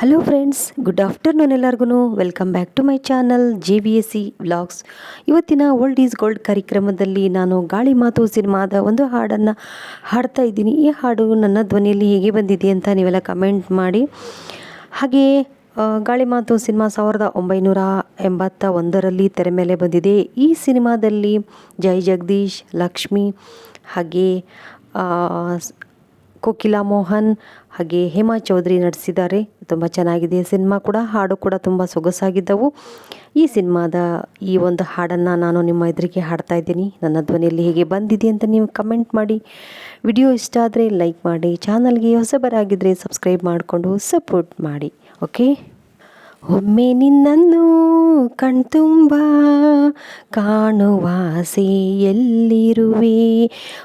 Hello friends good afternoon ಎಲ್ಲರಿಗೂ welcome back to my channel J B S C vlogs ಇವತ್ತಿನ old is gold ಕಾರ್ಯಕ್ರಮದಲ್ಲಿ ನಾನು ಗಾಳಿ ಮಾತು ಸಿನಿಮಾದ ಒಂದು ಹಾಡನ್ನು ಹಾಡ್ತಾ ಇದ್ದೀನಿ. ಈ ಹಾಡು ನನ್ನ ಧ್ವನಿಯಲ್ಲಿ ಹೇಗೆ ಬಂದಿದೆ ಅಂತ ನೀವೆಲ್ಲ ಕಮೆಂಟ್ ಮಾಡಿ. ಹಾಗೆಯೇ ಗಾಳಿ ಮಾತು ಸಿನಿಮಾ ಸಾವಿರದ ಒಂಬೈನೂರ ಎಂಬತ್ತ ಒಂದರಲ್ಲಿ ತೆರೆ ಮೇಲೆ ಬಂದಿದೆ. ಈ ಸಿನಿಮಾದಲ್ಲಿ ಜೈ ಜಗದೀಶ್, ಲಕ್ಷ್ಮಿ ಹಾಗೆ ಕೋಕಿಲಾ ಮೋಹನ್ ಹಾಗೆ ಹೇಮಾ ಚೌಧರಿ ನಟಿಸಿದ್ದಾರೆ. ತುಂಬ ಚೆನ್ನಾಗಿದೆ ಸಿನಿಮಾ ಕೂಡ. ಹಾಡು ಕೂಡ ತುಂಬ ಸೊಗಸಾಗಿದ್ದವು. ಈ ಸಿನಿಮಾದ ಈ ಒಂದು ಹಾಡನ್ನು ನಾನು ನಿಮ್ಮ ಎದುರಿಗೆ ಹಾಡ್ತಾ ಇದ್ದೀನಿ. ನನ್ನ ಧ್ವನಿಯಲ್ಲಿ ಹೇಗೆ ಬಂದಿದೆ ಅಂತ ನೀವು ಕಮೆಂಟ್ ಮಾಡಿ. ವಿಡಿಯೋ ಇಷ್ಟ ಆದರೆ ಲೈಕ್ ಮಾಡಿ. ಚಾನಲ್ಗೆ ಹೊಸಬರಾಗಿದ್ದರೆ ಸಬ್ಸ್ಕ್ರೈಬ್ ಮಾಡಿಕೊಂಡು ಸಪೋರ್ಟ್ ಮಾಡಿ. ಓಕೆ? ಒಮ್ಮೆ ನಿನ್ನನ್ನು ಕಣ್ತುಂಬ, ಕಾಣುವ ಆಸೆ ಎಲ್ಲಿರುವೆ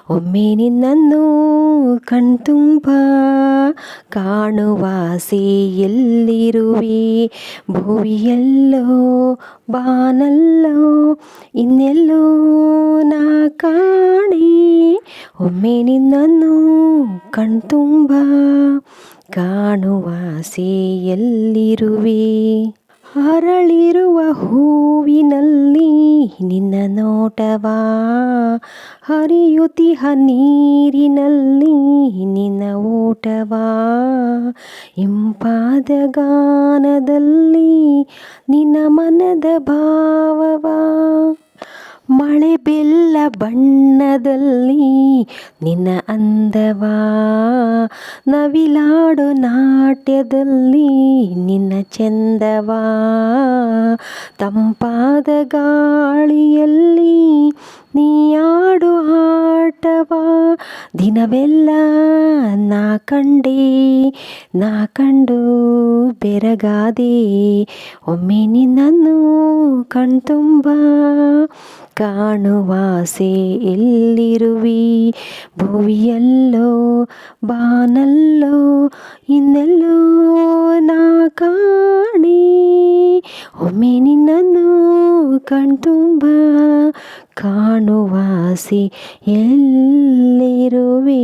ಒಮ್ಮೆ ನಿನ್ನನ್ನು ಕಣ್ತುಂಬ ಕಾಣುವ ಎಲ್ಲಿರುವೆ ಭುವಿಯಲ್ಲೋ ಬಾನಲ್ಲೋ ಇನ್ನೆಲ್ಲೋ ನಾ ಕಾಣೆ. ಒಮ್ಮೆ ನಿನ್ನನ್ನು ಕಣ್ತುಂಬ ಕಾಣುವ ಎಲ್ಲಿರುವೆ ಅರಳಿರುವ ಹೂವಿನಲ್ಲಿ ನಿನ್ನ ನೋಟವಾ? ಹರಿಯುತಿಹ ನೀರಿನಲ್ಲಿ ನಿನ್ನ ಓಟವಾ ಇಂಪಾದ ಗಾನದಲ್ಲಿ ನಿನ್ನ ಮನದ ಭಾವವಾ? ಮಳೆ ಬೆಲ್ಲ ಬಣ್ಣದಲ್ಲಿ ನಿನ್ನ ಅಂದವಾ? ನವಿಲಾಡು ನಾಟ್ಯದಲ್ಲಿ ನಿನ್ನ ಚಂದವಾ? ತಂಪಾದ ಗಾಳಿಯಲ್ಲಿ ನೀಯಾಡು ಆಟವ ದಿನವೆಲ್ಲ ನಾ ಕಂಡೆ, ನಾ ಕಂಡು ಬೆರಗಾದೆ. ಒಮ್ಮೆ ನಿನ್ನನ್ನು ಕಣ್ತುಂಬ ಕಾಣುವಾಸೆ ಎಲ್ಲಿರುವಿ? ಭುವಿಯಲ್ಲೋ, ಬಾನಲ್ಲೋ, ಇನ್ನೆಲ್ಲೋ ನಾ ಕಾಣೆ ಕಣ್ತುಂಬ ಕಾಣುವ ಆಸೆ ಎಲ್ಲಿರುವೆ